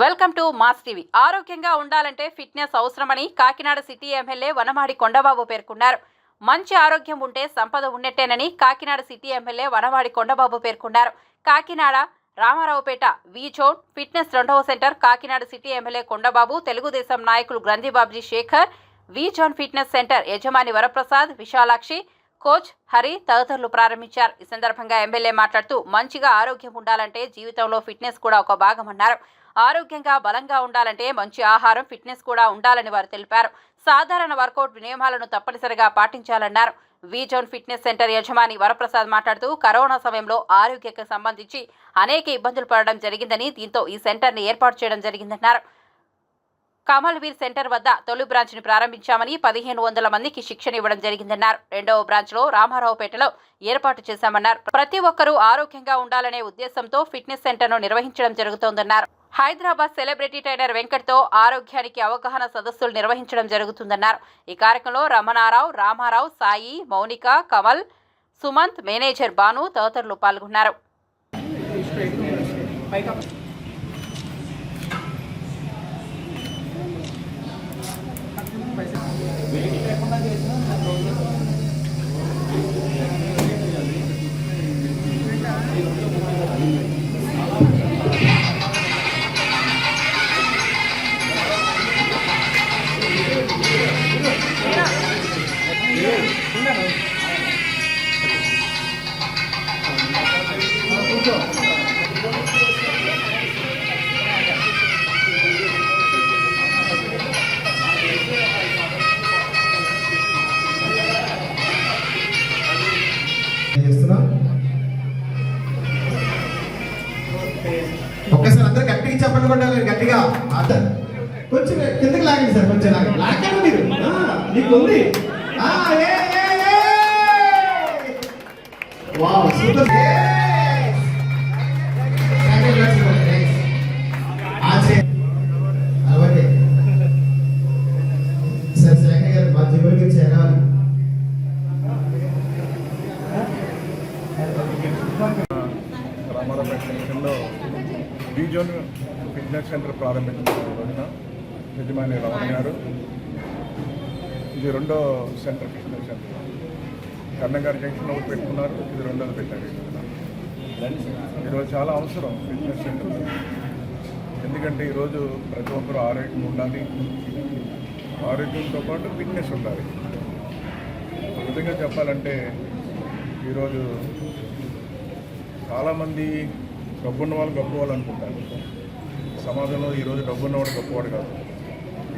Welcome to mass TV. ఆరోగ్యంగా ఉండాలంటే fitness అవసరమని కాకినాడ సిటీ ఎమ్మెల్యే వనమాడి కొండబాబు పేర్కొన్నారు. మంచి ఆరోగ్యం ఉంటే సంపద ఉన్నట్టేనని కాకినాడ సిటీ ఎమ్మెల్యే వనమాడి కొండబాబు పేర్కొన్నారు. Kakinada Ramaraopeta V zone fitness రెండవ centre Kakinada city MLA Kondababu Telugu Desam నాయకులు Granthi Babji Shekhar V zone fitness centre యజమాని వరప్రసాద్ విశాలాక్షి కోచ్ హరి తదితరులు ప్రారంభించారు. ఈ సందర్భంగా ఎమ్మెల్యే మాట్లాడుతూ మంచిగా ఆరోగ్యం ఉండాలంటే జీవితంలో ఫిట్నెస్ కూడా ఒక భాగమన్నారు. ఆరోగ్యంగా బలంగా ఉండాలంటే మంచి ఆహారం ఫిట్నెస్ కూడా ఉండాలని వారు తెలిపారు. సాధారణ వర్కౌట్ నియమాలను తప్పనిసరిగా పాటించాలన్నారు. వీజోన్ ఫిట్నెస్ సెంటర్ యజమాని వరప్రసాద్ మాట్లాడుతూ కరోనా సమయంలో ఆరోగ్యకు సంబంధించి అనేక ఇబ్బందులు పడడం జరిగిందని దీంతో ఈ సెంటర్ని ఏర్పాటు చేయడం జరిగిందన్నారు. కమల్వీర్ సెంటర్ వద్ద తొలి బ్రాంచ్ని ప్రారంభించామని పదిహేను వందల మందికి శిక్షణ ఇవ్వడం జరిగిందన్నారు. రెండవ బ్రాంచ్లో రామారావుపేటలో ఏర్పాటు చేశామన్నారు. ప్రతి ఒక్కరూ ఆరోగ్యంగా ఉండాలనే ఉద్దేశంతో ఫిట్నెస్ సెంటర్ను నిర్వహించడం జరుగుతోందన్నారు. హైదరాబాద్ సెలబ్రిటీ ట్రైనర్ వెంకట్తో ఆరోగ్యానికి అవగాహన సదస్సులు నిర్వహించడం జరుగుతుందన్నారు. ఈ కార్యక్రమంలో రమణారావు రామారావు సాయి మౌనిక కమల్ సుమంత్ మేనేజర్ బాను తదితరులు పాల్గొన్నారు. గట్టిగా చెప్పండి కూడా గట్టిగా అర్థం కొంచెం కిందకి లాగండి సార్ కొంచెం లాగండి. లాగండి మీరు. మీకు ఉంది. ఆ, ఏ, ఏ, వావ్ సూపర్. అలాగే సార్ ఫిట్నెస్ సెంటర్ ప్రారంభించిన రోజున యజమాని రమణ గారు ఇది రెండో సెంటర్ ఫిట్నెస్ సెంటర్. కన్నగారి జంక్షన్లో ఒకటి పెట్టుకున్నారు ఇది రెండోది పెట్టారు. ఈ ఈరోజు చాలా అవసరం ఫిట్నెస్ సెంటర్. ఎందుకంటే ఈరోజు ప్రతి ఒక్కరూ ఆరోగ్యం ఉండాలి. ఆరోగ్యంతో పాటు ఫిట్నెస్ ఉండాలి. ఒక విధంగా చెప్పాలంటే ఈరోజు చాలామంది డబ్బున్న వాళ్ళు గొప్పవాళ్ళు అనుకుంటారు సమాజంలో ఈరోజు డబ్బున్నవాడు గొప్పవాడు కాదు.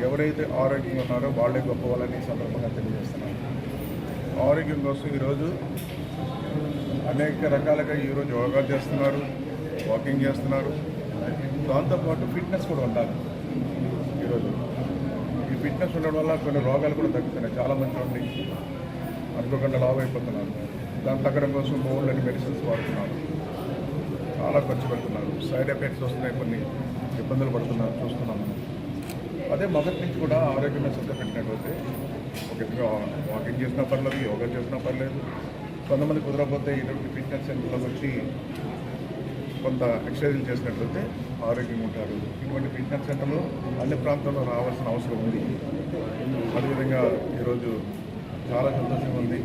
ఎవరైతే ఆరోగ్యంగా ఉన్నారో వాళ్ళే గొప్పవాళ్ళని ఈ సందర్భంగా తెలియజేస్తున్నారు ఆరోగ్యం కోసం ఈరోజు అనేక రకాలుగా ఈరోజు యోగా చేస్తున్నారు వాకింగ్ చేస్తున్నారు. దాంతోపాటు ఫిట్నెస్ కూడా ఉండాలి ఈరోజు ఈ ఫిట్నెస్ ఉండడం వల్ల కొన్ని రోగాలు కూడా తగ్గుతున్నాయి. చాలా మంది ఉండి అనుకోకుండా లావ్ అయిపోతున్నారు. దాన్ని తగ్గడం కోసం బోన్లని మెడిసిన్స్ వాడుతున్నారు. చాలా ఖర్చు పెడుతున్నారు. సైడ్ ఎఫెక్ట్స్ వస్తున్నాయి కొన్ని ఇబ్బందులు పడుతున్నారు చూస్తున్నాము. అదే మొదటి నుంచి కూడా ఆరోగ్యమే శ్రద్ధ పెట్టినట్లయితే ఒక వాకింగ్ చేసినా పర్లేదు యోగా చేసినా పర్లేదు కొంతమంది కుదరకపోతే ఇటువంటి ఫిట్నెస్ సెంటర్లోకి వచ్చి కొంత ఎక్సర్సైజ్ చేసినట్లయితే ఆరోగ్యంగా ఉంటారు. ఇటువంటి ఫిట్నెస్ సెంటర్లు అన్ని ప్రాంతాల్లో రావాల్సిన అవసరం ఉంది. అదేవిధంగా ఈరోజు చాలా సంతోషంగా ఉంది.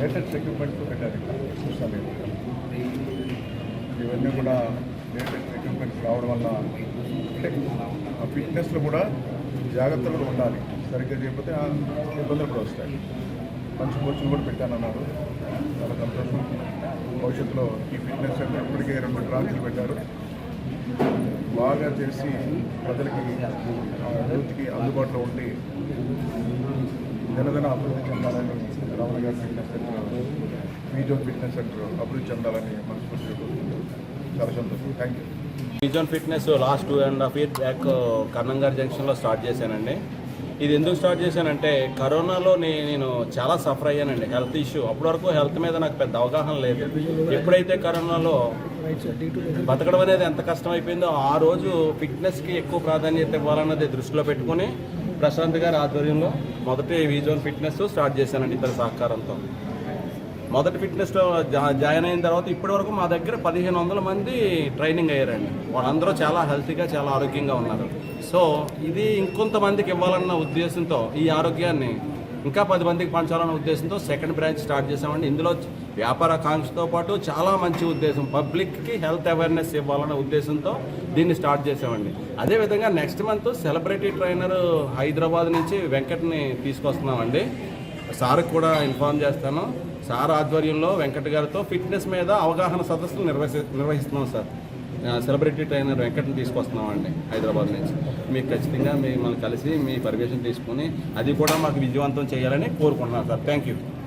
లేటెస్ట్ ఎక్విప్మెంట్స్ పెట్టారు ఇక్కడ. చూస్తాను ఇవన్నీ కూడా లేటెస్ట్ ఎక్విప్మెంట్స్ రావడం వల్ల ఆ ఫిట్నెస్లో కూడా జాగ్రత్తలు ఉండాలి. సరిగ్గా చేయకపోతే ఆ ఇబ్బందులు కూడా వస్తాయి. మంచి కోచ్లు కూడా పెట్టానన్నారు. చాలా సంతోషం. భవిష్యత్తులో ఈ ఫిట్నెస్ సెంటర్ ఇప్పటికే రెండు బ్రాంచ్లు పెట్టారు. బాగా చేసి ప్రజలకి ఆ, యూత్కి అందుబాటులో ఉండి దినదిన అభివృద్ధి చెందాలని రావణ గారి fitness centre me zone fitness centre అభివృద్ధి చెందాలని మనస్ఫూర్తిగా కోరుకుంటూ చాలా సంతోషం. Thank you vision fitness last two and half year back Kannangaru జంక్షన్లో స్టార్ట్ చేశానండి. ఇది ఎందుకు స్టార్ట్ చేశానంటే కరోనాలో నేను చాలా సఫర్ అయ్యానండి. హెల్త్ ఇష్యూ అప్పటివరకు హెల్త్ మీద నాకు పెద్ద అవగాహన లేదు. ఎప్పుడైతే కరోనాలో బతకడం అనేది ఎంత కష్టం అయిపోయిందో ఆ రోజు ఫిట్నెస్కి ఎక్కువ ప్రాధాన్యత ఇవ్వాలన్నది దృష్టిలో పెట్టుకొని ప్రశాంత్ గారి ఆధ్వర్యంలో మొదటి విజోన్ ఫిట్నెస్ స్టార్ట్ చేశానండి ఇతర సహకారంతో. మొదటి ఫిట్నెస్లో జాయిన్ అయిన తర్వాత ఇప్పటి వరకు మా దగ్గర పదిహేను వందల మంది ట్రైనింగ్ అయ్యారండి. వాళ్ళందరూ చాలా హెల్తీగా చాలా ఆరోగ్యంగా ఉన్నారు. సో ఇది ఇంకొంతమందికి ఇవ్వాలన్న ఉద్దేశంతో ఈ ఆరోగ్యాన్ని ఇంకా పది మందికి పంచాలన్న ఉద్దేశంతో సెకండ్ బ్రాంచ్ స్టార్ట్ చేసామండి ఇందులో వ్యాపార కాంక్షతో పాటు చాలా మంచి ఉద్దేశం పబ్లిక్కి హెల్త్ అవేర్నెస్ ఇవ్వాలన్న ఉద్దేశంతో దీన్ని స్టార్ట్ చేసామండి అదేవిధంగా next month celebrity trainer Hyderabad నుంచి వెంకట్ని తీసుకొస్తున్నామండి. సార్కి కూడా ఇన్ఫార్మ్ చేస్తాను. సార్ ఆధ్వర్యంలో వెంకట్ గారితో ఫిట్నెస్ మీద అవగాహన సదస్సులు నిర్వహి నిర్వహిస్తున్నాం సార్. సెలబ్రిటీ ట్రైనర్ వెంకట్ని తీసుకొస్తున్నామండి హైదరాబాద్ నుంచి. మీకు ఖచ్చితంగా మిమ్మల్ని కలిసి మీ పర్మిషన్ తీసుకుని అది కూడా మాకు విజయవంతం చేయాలని కోరుకుంటున్నాను సార్. Thank you